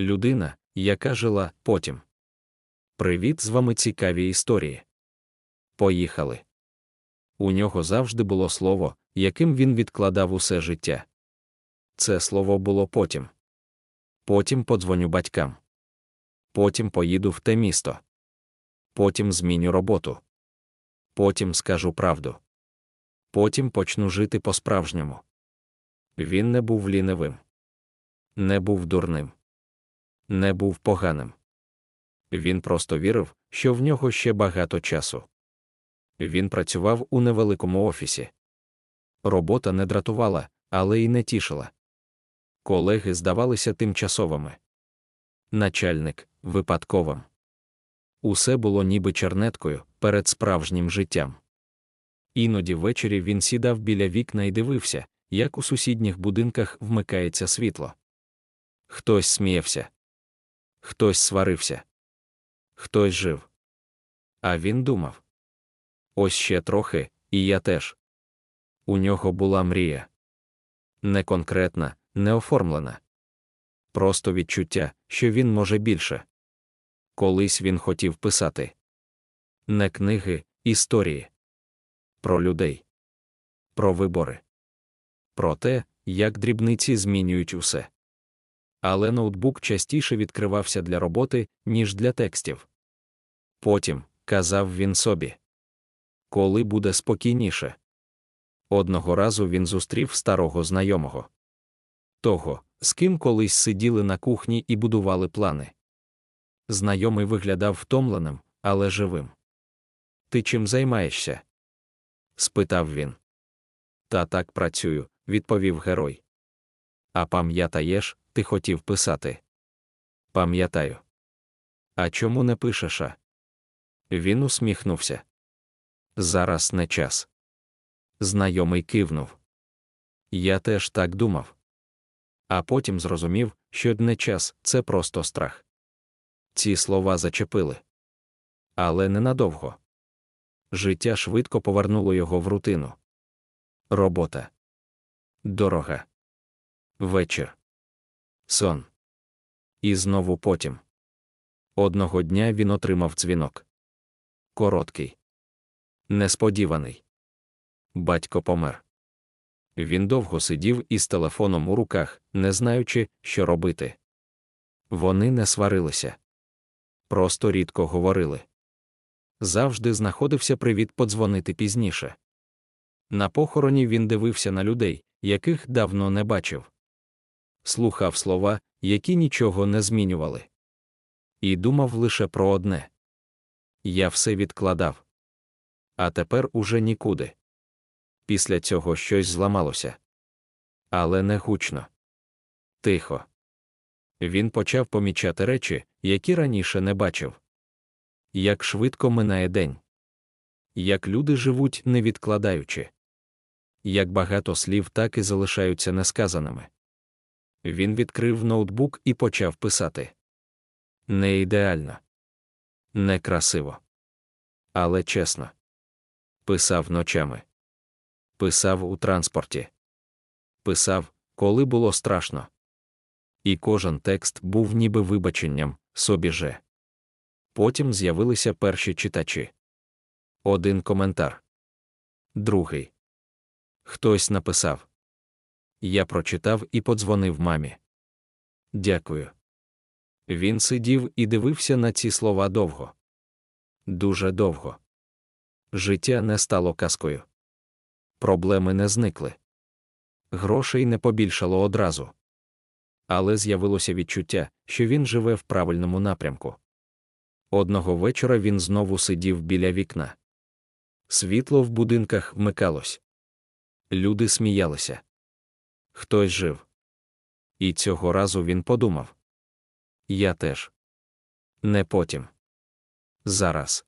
Людина, яка жила потім. Привіт, з вами цікаві історії. Поїхали. У нього завжди було слово, яким він відкладав усе життя. Це слово було потім. Потім подзвоню батькам. Потім поїду в те місто. Потім зміню роботу. Потім скажу правду. Потім почну жити по-справжньому. Він не був лінивим, не був дурним, не був поганим. Він просто вірив, що в нього ще багато часу. Він працював у невеликому офісі. Робота не дратувала, але й не тішила. Колеги здавалися тимчасовими. Начальник випадковим. Усе було ніби чернеткою перед справжнім життям. Іноді ввечері він сідав біля вікна і дивився, як у сусідніх будинках вмикається світло. Хтось сміявся, хтось сварився, хтось жив. А він думав: ось ще трохи, і я теж. У нього була мрія. Не конкретна, не оформлена. Просто відчуття, що він може більше. Колись він хотів писати не книги, історії про людей, про вибори, про те, як дрібниці змінюють усе. Але ноутбук частіше відкривався для роботи, ніж для текстів. Потім, казав він собі, коли буде спокійніше. Одного разу він зустрів старого знайомого того, з ким колись сиділи на кухні і будували плани. Знайомий виглядав втомленим, але живим. Ти чим займаєшся? спитав він. Та так працюю, відповів герой. А пам'ятаєш, ти хотів писати? Пам'ятаю. А чому не пишеш? а?» Він усміхнувся. Зараз не час. Знайомий кивнув. Я теж так думав. А потім зрозумів, що не час це просто страх. Ці слова зачепили. Але ненадовго. Життя швидко повернуло його в рутину. Робота. Дорога. Вечір. Сон. І знову потім. Одного дня він отримав дзвінок. Короткий. Несподіваний. Батько помер. Він довго сидів із телефоном у руках, не знаючи, що робити. Вони не сварилися. Просто рідко говорили. Завжди знаходився привід подзвонити пізніше. На похороні він дивився на людей, яких давно не бачив. Слухав слова, які нічого не змінювали. І думав лише про одне я все відкладав. А тепер уже нікуди. Після цього щось зламалося. Але не гучно. Тихо. Він почав помічати речі, які раніше не бачив. Як швидко минає день. Як люди живуть, не відкладаючи. Як багато слів так і залишаються несказаними. Він відкрив ноутбук і почав писати. Не ідеально, не красиво. Але чесно. Писав ночами. Писав у транспорті. Писав, коли було страшно. І кожен текст був ніби вибаченням собі же. Потім з'явилися перші читачі. Один коментар. Другий. Хтось написав. Я прочитав і подзвонив мамі. Дякую. Він сидів і дивився на ці слова довго. Дуже довго. Життя не стало казкою. Проблеми не зникли. Грошей не побільшало одразу. Але з'явилося відчуття, що він живе в правильному напрямку. Одного вечора він знову сидів біля вікна. Світло в будинках вмикалось. Люди сміялися. Хтось жив. І цього разу він подумав: Я теж. Не потім. Зараз.